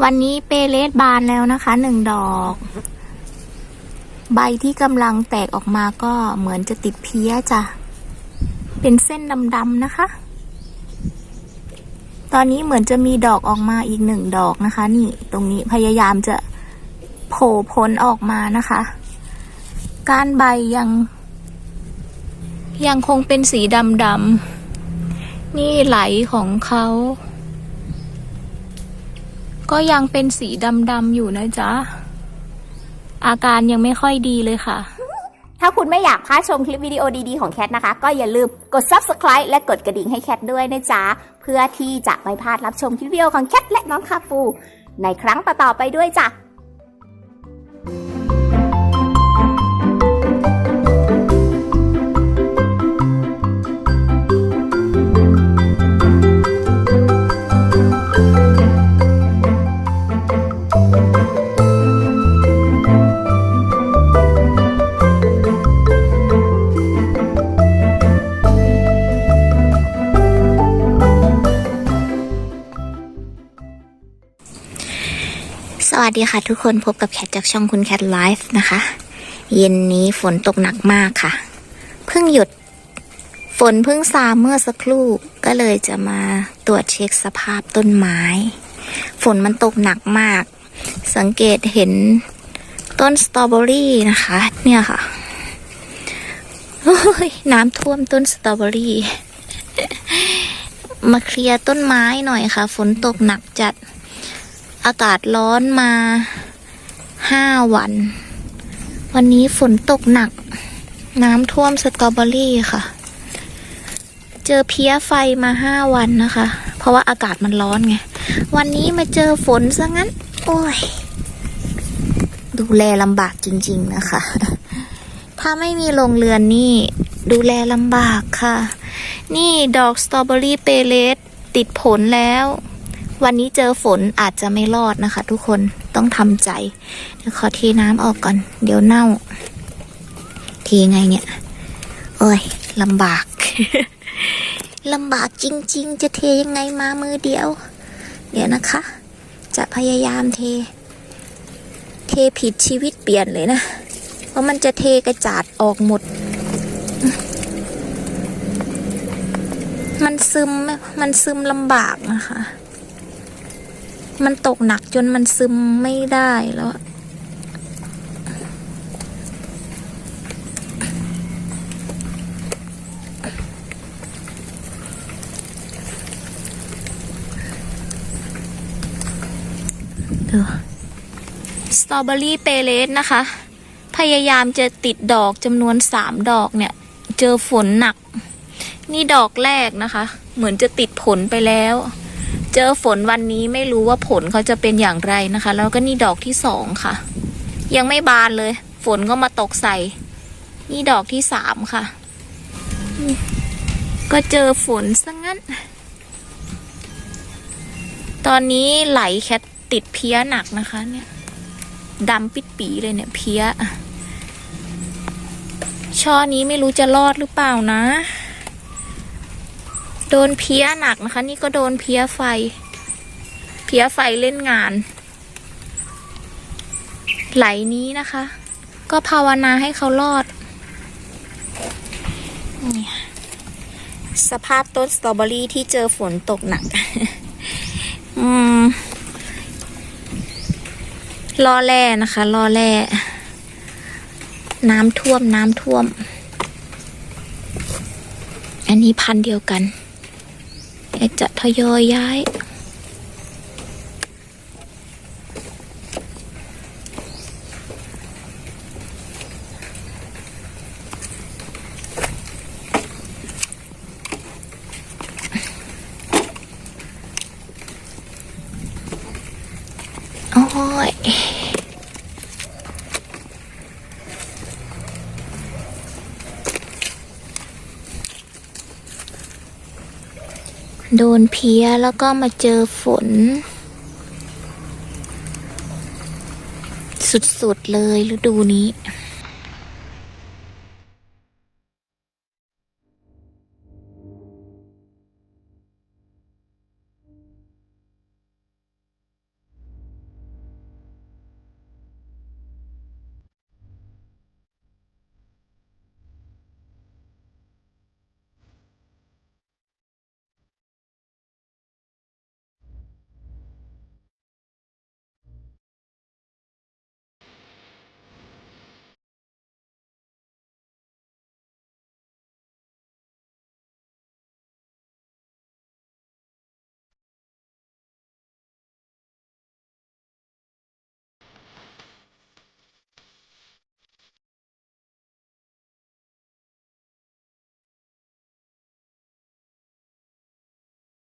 วันนี้เปเลสบานแล้วนะคะหนึ่งดอก ใบที่กำลังแตกออกมาก็เหมือนจะติดเพี้ยจ้ะ เป็นเส้นดำๆนะคะ ตอนนี้เหมือนจะมีดอกออกมาอีกหนึ่งดอกนะคะ นี่ตรงนี้พยายามจะโผล่พ้นออกมานะคะก้านใบยัง ยังคงเป็นสีดำๆนี่ไหลของเขา ก็ยังเป็นสีดำๆอยู่นะจ๊ะ อาการยังไม่ค่อยดีเลยค่ะ ถ้าคุณไม่อยากพลาดชมคลิปวิดีโอดีๆของแคทนะคะ ก็อย่าลืมกด subscribe และกดกระดิ่งให้แคทด้วยนะจ๊ะ เพื่อที่จะไม่พลาดรับชมคลิปวิดีโอของแคทและน้องคาปู ในครั้งต่อๆไปด้วยจ้ะ สวัสดีค่ะทุกคนพบกับแคทจากช่องคุณแคทไลฟ์นะคะ เย็นนี้ฝนตกหนักมากค่ะ เพิ่งหยุด ฝนเพิ่งซาเมื่อสักครู่ก็เลยจะมาตรวจเช็คสภาพต้นไม้ ฝนมันตกหนักมาก สังเกตเห็นต้นสตรอเบอรี่นะคะ เนี่ยค่ะน้ำท่วมต้นสตรอเบอรี่ มาเคลียร์ต้นไม้หน่อยค่ะ ฝนตกหนักจัด อากาศร้อนมาห้าวัน วันนี้ฝนตกหนัก น้ำท่วมสตรอเบอรี่ค่ะ เจอเพี้ยไฟมาห้าวันนะคะ เพราะว่าอากาศมันร้อนไง วันนี้มาเจอฝนซะงั้น โอ้ย ดูแลลำบากจริง ๆนะคะ ถ้าไม่มีโรงเรือนนี่ดูแลลำบากค่ะ นี่ดอกสตรอเบอรี่เปเลสติดผลแล้ว วันนี้เจอฝนอาจจะไม่รอดนะคะ ทุกคนต้องทำใจเดี๋ยวขอเทน้ำออกก่อน เดี๋ยวเน่าทีไงเนี่ยโอ้ยลำบากลำบากจริง ๆ จะเทยังไงมามือเดียว เดี๋ยวนะคะ จะพยายามเท เทผิดชีวิตเปลี่ยนเลยนะ เพราะมันจะเทกระจาดออกหมด มันซึมมันซึมลำบากนะคะ มันตกหนักจนมันซึมไม่ได้แล้วดูสตรอเบอรี่เปเลสนะคะ พยายามจะติดดอกจำนวนสามดอกเนี่ย เจอฝนหนัก นี่ดอกแรกนะคะ เหมือนจะติดผลไปแล้ว เจอฝนวันนี้ไม่รู้ว่าผลเขาจะเป็นอย่างไรนะคะ แล้วก็นี่ดอกที่สองค่ะ ยังไม่บานเลย ฝนก็มาตกใส่ นี่ดอกที่สามค่ะ ก็เจอฝนซะงั้น ตอนนี้ไหลแคทติดเพี้ยหนักนะคะ เนี่ยดำปิดปีเลยเนี่ยเพี้ยช่อนี้ไม่รู้จะรอดหรือเปล่านะ โดนเพี้ยหนักนะคะ นี่ก็โดนเพี้ยไฟ เพี้ยไฟเล่นงาน ไหลนี้นะคะ ก็ภาวนาให้เขารอด สภาพต้นสตรอเบอรี่ที่เจอฝนตกหนัก อืมรอแร่นะคะรอแร่น้ำท่วมน้ำท่วม อันนี้พันเดียวกัน เดี๋ยวจะทยอยย้ายโอ้ย โดนเพี้ยแล้วก็มาเจอฝน สุดๆเลยฤดูนี้